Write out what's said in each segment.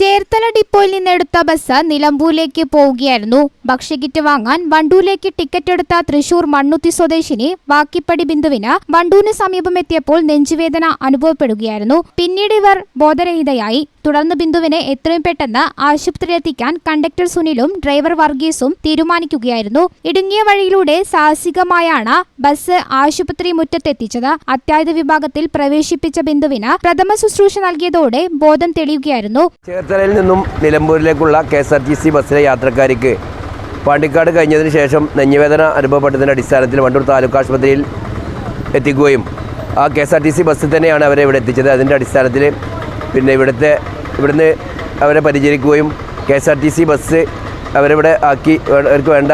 ചേർത്തല ഡിപ്പോയിൽ നിന്നെടുത്ത ബസ് നിലമ്പൂരിലേക്ക് പോവുകയായിരുന്നു. ഭക്ഷ്യകിറ്റ് വാങ്ങാൻ വണ്ടൂരിലേക്ക് ടിക്കറ്റ് എടുത്ത തൃശൂർ മണ്ണുത്തി സ്വദേശിനി വാക്കിപ്പടി ബിന്ദുവിന് വണ്ടൂരിന് സമീപമെത്തിയപ്പോൾ നെഞ്ചുവേദന അനുഭവപ്പെടുകയായിരുന്നു. പിന്നീട് ഇവർ ബോധരഹിതയായി. തുടർന്ന് ബിന്ദുവിനെ എത്രയും പെട്ടെന്ന് ആശുപത്രിയിലെത്തിക്കാൻ കണ്ടക്ടർ സുനിലും ഡ്രൈവർ വർഗീസും തീരുമാനിക്കുകയായിരുന്നു. ഇടുങ്ങിയ വഴിയിലൂടെ സാഹസികമായാണ് ബസ് ആശുപത്രി മുറ്റത്തെത്തിച്ചത്. അത്യാഹിത വിഭാഗത്തിൽ പ്രവേശിപ്പിച്ച ബിന്ദുവിന് പ്രഥമ ശുശ്രൂഷ നൽകിയതോടെ ബോധം തെളിയുകയായിരുന്നു. ചേർത്തലയിൽ നിന്നും നിലമ്പൂരിലേക്കുള്ള K S R T C ബസ്സിലെ യാത്രക്കാർക്ക് പാണ്ടിക്കാട് കഴിഞ്ഞതിന് ശേഷം നെഞ്ഞുവേദന അനുഭവപ്പെട്ടതിന്റെ അടിസ്ഥാനത്തിൽ വണ്ടൂർ താലൂക്ക് ആശുപത്രിയിൽ എത്തിക്കുകയും ആ K S R T C ബസ്സിൽ തന്നെയാണ് അവരെ ഇവിടെ എത്തിച്ചത്. അതിന്റെ അടിസ്ഥാനത്തിൽ പിന്നെ ഇവിടുത്തെ ഇവിടുന്ന് അവരെ പരിചരിക്കുകയും K S R T C bus അവരിവിടെ ആക്കി അവർക്ക് വേണ്ട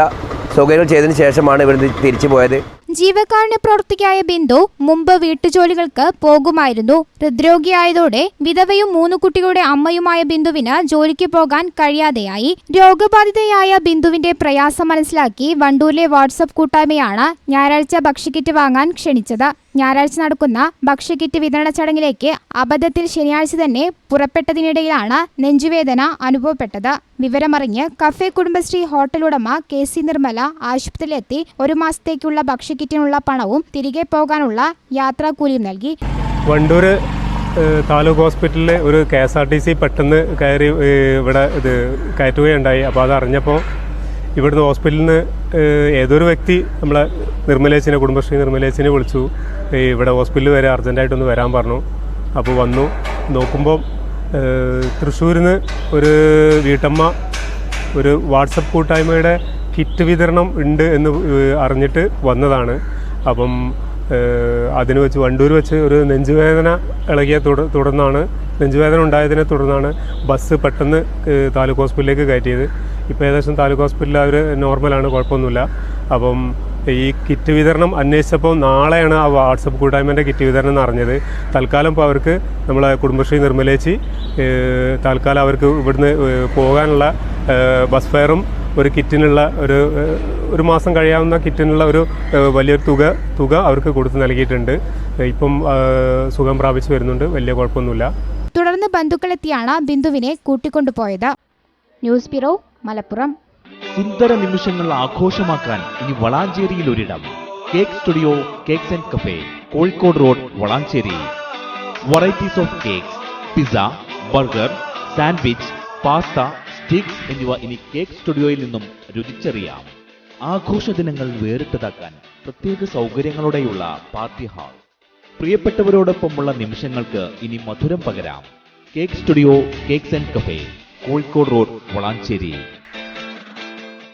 സൗകര്യങ്ങൾ ചെയ്തതിന് ശേഷമാണ് ഇവിടുന്ന് തിരിച്ചു പോയത്. ജീവകാരുണ്യ പ്രവർത്തിക്കായ ബിന്ദു മുമ്പ് വീട്ടുജോലികൾക്ക് പോകുമായിരുന്നു. ഹൃദ്രോഗിയായതോടെ വിധവയും മൂന്ന് കുട്ടികളുടെ അമ്മയുമായ ബിന്ദുവിന് ജോലിക്ക് പോകാൻ കഴിയാതെയായി. രോഗബാധിതയായ ബിന്ദുവിന്റെ പ്രയാസം മനസ്സിലാക്കി വണ്ടൂരിലെ വാട്സപ്പ് കൂട്ടായ്മയാണ് ഞായറാഴ്ച ഭക്ഷ്യക്കിറ്റ് വാങ്ങാൻ ക്ഷണിച്ചത്. ഞായറാഴ്ച നടക്കുന്ന ഭക്ഷ്യക്കിറ്റ് വിതരണ ചടങ്ങിലേക്ക് അബദ്ധത്തിൽ ശനിയാഴ്ച തന്നെ പുറപ്പെട്ടതിനിടയിലാണ് നെഞ്ചുവേദന അനുഭവപ്പെട്ടത്. വിവരമറിഞ്ഞ് കഫേ കുടുംബശ്രീ ഹോട്ടൽ ഉടമ കെ സി നിർമ്മല ആശുപത്രിയിലെത്തി ഒരു മാസത്തേക്കുള്ള ഭക്ഷ്യക്കിറ്റിനുള്ള പണവും തിരികെ പോകാനുള്ള യാത്രാക്കൂലിയും നൽകി. വണ്ടൂർ താലൂക്ക് ഹോസ്പിറ്റലിൽ ഒരു K S R T C പെട്ടെന്ന് കയറി ഇവിടെ ഇത് കയറ്റുകയുണ്ടായി. അപ്പോൾ അത് അറിഞ്ഞപ്പോൾ ഇവിടുന്ന് ഹോസ്പിറ്റലിൽ നിന്ന് ഏതൊരു വ്യക്തി നമ്മളെ നിർമ്മലേച്ചിനെ കുടുംബശ്രീ നിർമ്മലേച്ചിനെ വിളിച്ചു. ഇവിടെ ഹോസ്പിറ്റലിൽ വരെ അർജന്റായിട്ടൊന്ന് വരാൻ പറഞ്ഞു. അപ്പോൾ വന്നു. നോക്കുമ്പോൾ തൃശ്ശൂരിൽ നിന്ന് ഒരു വീട്ടമ്മ ഒരു വാട്സപ്പ് കൂട്ടായ്മയുടെ കിറ്റ് വിതരണം ഉണ്ട് എന്ന് അറിഞ്ഞിട്ട് വന്നതാണ്. അപ്പം അതിന് വെച്ച് വണ്ടൂർ വെച്ച് ഒരു നെഞ്ചുവേദന ഇളകിയ തുട തുടർന്നാണ് നെഞ്ചുവേദന ഉണ്ടായതിനെ തുടർന്നാണ് ബസ് പെട്ടെന്ന് താലൂക്ക് ഹോസ്പിറ്റലിലേക്ക് കയറ്റിയത്. ഇപ്പോൾ ഏകദേശം താലൂക്ക് ഹോസ്പിറ്റലിൽ അവർ നോർമലാണ് കുഴപ്പമൊന്നുമില്ല. അപ്പം ഈ കിറ്റ് വിതരണം അന്വേഷിച്ചപ്പോൾ നാളെയാണ് ആ വാട്സപ്പ് കൂട്ടായ്മന്റെ കിറ്റ് വിതരണം എന്ന് അറിഞ്ഞത്. തൽക്കാലം ഇപ്പോൾ അവർക്ക് നമ്മളെ കുടുംബശ്രീ നിർമ്മലേച്ചി തൽക്കാലം അവർക്ക് ഇവിടുന്ന് പോകാനുള്ള ബസ് ഫെയറും ഒരു കിറ്റിനുള്ള ഒരു ഒരു മാസം കഴിയാവുന്ന കിറ്റിനുള്ള ഒരു വലിയൊരു തുക തുക അവർക്ക് കൊടുത്ത് നൽകിയിട്ടുണ്ട്. ഇപ്പം സുഖം പ്രാപിച്ചു വരുന്നുണ്ട്. വലിയ കുഴപ്പമൊന്നുമില്ല. തുടർന്ന് ബന്ധുക്കളെത്തിയാണ് ബിന്ദുവിനെ കൂട്ടിക്കൊണ്ടുപോയത്. News bureau Malappuram. സുന്ദര നിമിഷങ്ങൾ ആഘോഷമാക്കാൻ ഇനി വളാഞ്ചേരിയിൽ ഒരിടം. Cake studio cakes and cafe Kozhikode road Valanchery. Varieties of cake pizza burger sandwich pasta sticks എന്നിവ ഇനി കേക്ക് സ്റ്റുഡിയോയിൽ നിന്നും രുചിച്ചറിയാം. ആഘോഷ ദിനങ്ങൾ വേറിട്ടതാക്കാൻ പ്രത്യേക സൗകര്യങ്ങളോടെയുള്ള പാർട്ടി ഹാൾ പ്രിയപ്പെട്ടവരോടൊപ്പമുള്ള നിമിഷങ്ങൾക്ക് ഇനി മധുരം പകരാം. Cake studio cakes and cafe Kozhikode road Valanchery.